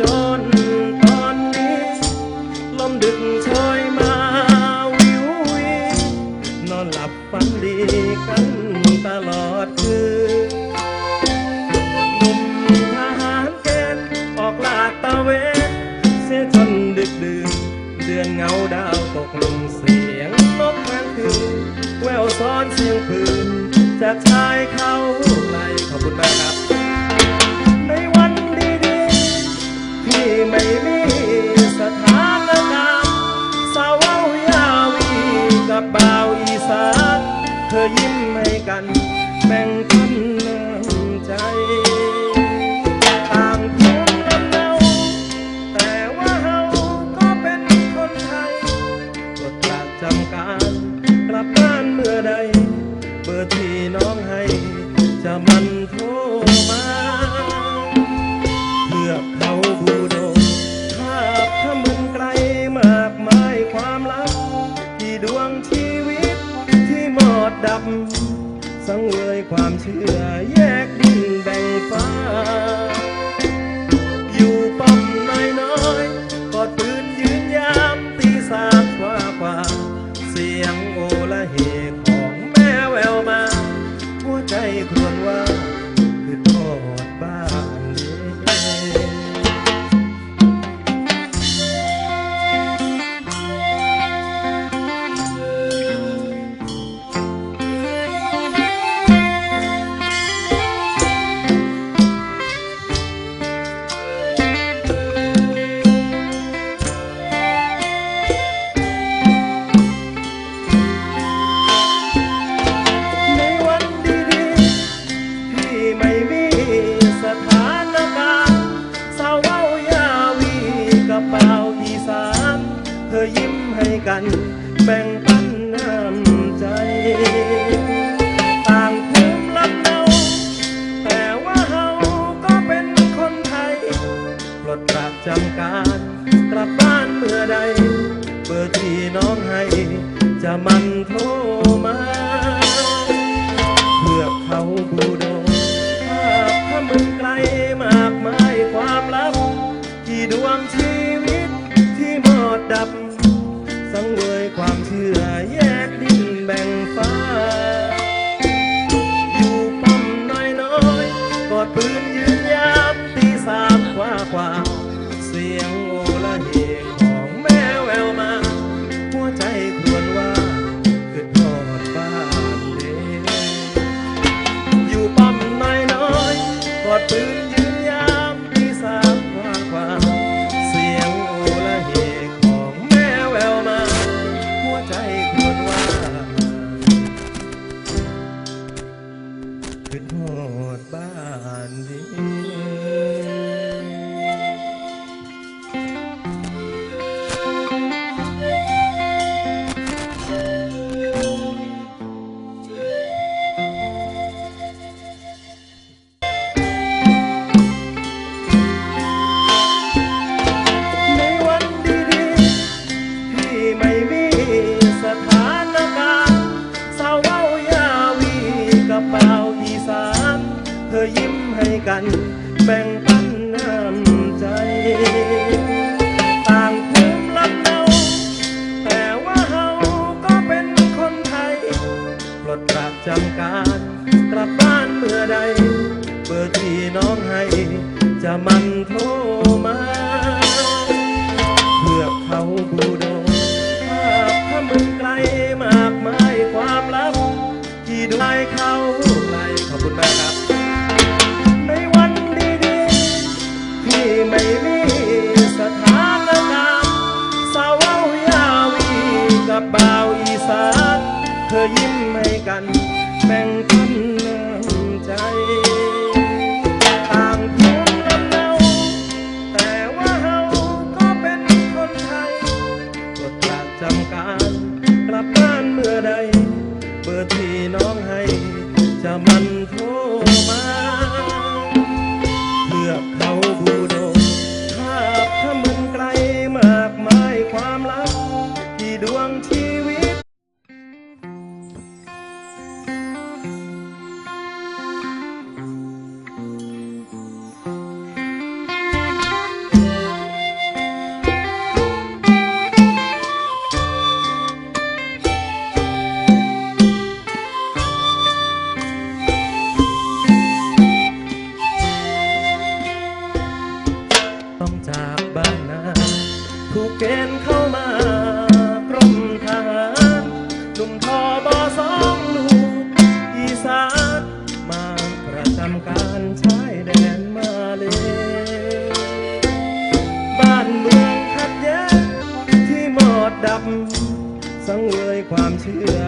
จนตอนนี้ ลมดึกโชยมาวิววินอนหลับฝันดีกันตลอดคืนหนุ่มทหารเกณฑ์ออกลาดตะเวนเสียจนดึกดื่นเดือนเงาดาวตกลงเสียงนกแคนคืนแววซ้อนเสียงพื้นจากชายค อยิ้มให้กันแบ่งันแบ่งปันน้ำใจ ต่างภูมิลำเนาแต่ว่าเฮาก็เป็นคนไทย ปลดปรากจำการกลับบ้านเมื่อใด เบอร์ที่น้องให้ จะมันโทรมา เพื่อเขาบูโดภาพถ้ามึงไกลมากมายความลับ ที่ดวงชีวิตที่หมดดับ สังเวยความเชื่อ จะมันทุ เกณฑ์เข้ามากรมทหารหนุ่มทอบสองลูกอีสานมาประจำการชายแดนมาเลบ้านเมืองขัดแย้งที่หมดดับ สังเวยความเชื่อ